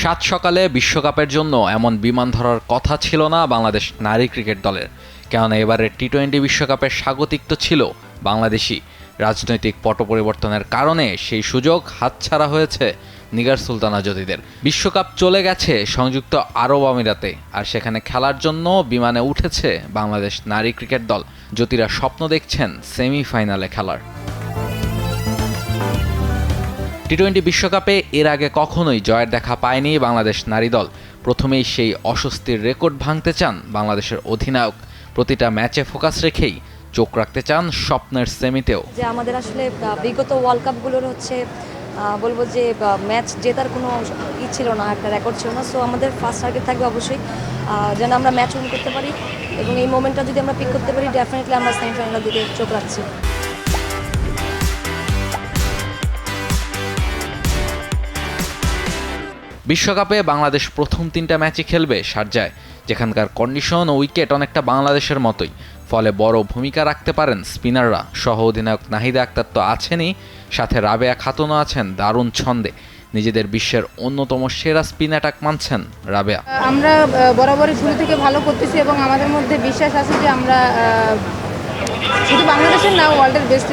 সাত সকালে বিশ্বকাপের জন্য এমন বিমান ধরার কথা ছিল না বাংলাদেশ নারী ক্রিকেট দলের। কেননা এবারের টি টোয়েন্টি বিশ্বকাপের স্বাগতিক তো ছিল বাংলাদেশি রাজনৈতিক পট পরিবর্তনের কারণে সেই সুযোগ হাতছাড়া হয়েছে নিগার সুলতানা জ্যোতিদের। বিশ্বকাপ চলে গেছে সংযুক্ত আরব আমিরাতে, আর সেখানে খেলার জন্য বিমানে উঠেছে বাংলাদেশ নারী ক্রিকেট দল। জ্যোতিরা স্বপ্ন দেখছেন সেমিফাইনালে খেলার। টি টোয়েন্টি বিশ্বকাপে এর আগে কখনোই জয়ের দেখা পায়নি বাংলাদেশ নারী দল। প্রথমেই সেই অস্বস্তির রেকর্ড ভাঙতে চান বাংলাদেশের অধিনায়ক। প্রতিটা ম্যাচে ফোকাস রেখেই চোখ রাখতে চান স্বপ্নের সেমিতেও। যে আমাদের আসলে বিগত ওয়ার্ল্ড কাপগুলোর হচ্ছে বলব যে ম্যাচ জেতার কোনো ই ছিল না, একটা রেকর্ড ছিল না। সো আমাদের ফার্স্ট টার্গেট থাকবে অবশ্যই যেন আমরা ম্যাচ উইন করতে পারি এবং এই মোমেন্টটা যদি আমরা পিক করতে পারি ডেফিনেটলি আমরা সেমিফাইনালের দিকে চোখ রাখছি। বিশ্বকাপে বাংলাদেশ প্রথম তিনটা ম্যাচই খেলবে শারজায় যেখানকার কন্ডিশন ও উইকেট অনেকটা বাংলাদেশের মতোই। ফলে বড় ভূমিকা রাখতে পারেন স্পিনাররা। সহ অধিনায়ক নাহিদা আক্তার তো আছেনই, সাথে রাবেয়া খাতুনও আছেন দারুণ ছন্দে। নিজেদের বিশ্বের অন্যতম সেরা স্পিন অ্যাটাক মানছেন রাবেয়া। আমরা বরাবরই শুরু থেকে ভালো করতেছি এবং আমাদের মধ্যে বিশ্বাস আছে যে আমরা শুধু বাংলাদেশের না ওয়ার্ল্ডের বেস্ট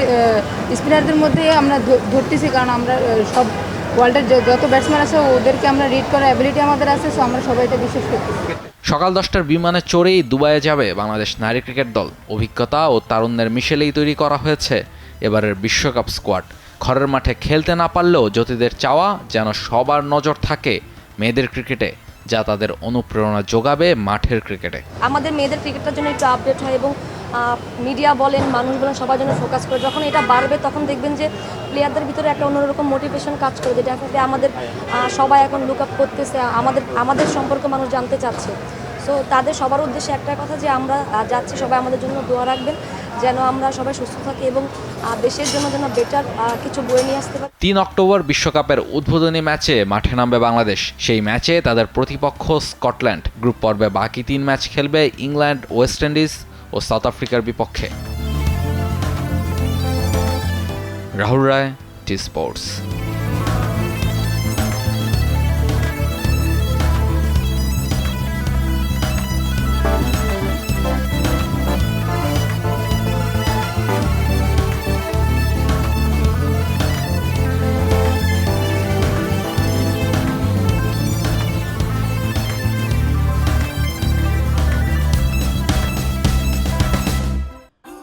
স্পিনারদের মধ্যে আমরা ধরতেছি কারণ আমরা সব ওয়ার্ল্ডের যে- যত ব্যাটসম্যান আছে ওদেরকে আমরা রিড করার অ্যাবিলিটি আমাদের আছে সো আমরা সবাই এটা বিশ্বাস করতেছি। সকাল দশটার বিমানে চড়েই দুবাইয়ে যাবে বাংলাদেশ নারী ক্রিকেট দল। অভিজ্ঞতা ও তারুণ্যের মিশেলেই তৈরি করা হয়েছে এবারের বিশ্বকাপ স্কোয়াড ঘরের মাঠে খেলতে না পারলেও জ্যোতিদের চাওয়া যেন সবার নজর থাকে মেয়েদের ক্রিকেটে যা তাদের অনুপ্রেরণা যোগাবে মাঠের ক্রিকেটে। আমাদের মেয়েদের ক্রিকেটটার জন্য একটু আপডেট হয় এবং মিডিয়া বলেন, মানুষ বলেন, সবার জন্য ফোকাস করে। যখন এটা বাড়বে, তখন দেখবেন যে প্লেয়ারদের ভিতরে একটা অন্যরকম মোটিভেশন কাজ করে। যেটা ডেফিনেটলি আমাদের সবাই এখন লুক আপ করতেছে, আমাদের আমাদের সম্পর্কে মানুষ জানতে চাচ্ছে। সো তাদের সবার উদ্দেশ্যে একটা কথা যে আমরা যাচ্ছি, সবাই আমাদের জন্য দোয়া রাখবেন, যেন আমরা সবাই সুস্থ থাকি এবং দেশের জন্য যেন বেটার কিছু বয়ে নিয়ে আসতে পারি। তিন অক্টোবর বিশ্বকাপের উদ্বোধনী ম্যাচে মাঠে নামবে বাংলাদেশ। সেই ম্যাচে তাদের প্রতিপক্ষ স্কটল্যান্ড। গ্রুপ পর্বে বাকি তিন ম্যাচ খেলবে ইংল্যান্ড, ওয়েস্ট ইন্ডিজ ও সাউথ আফ্রিকার বিপক্ষে। Rahul Roy T Sports.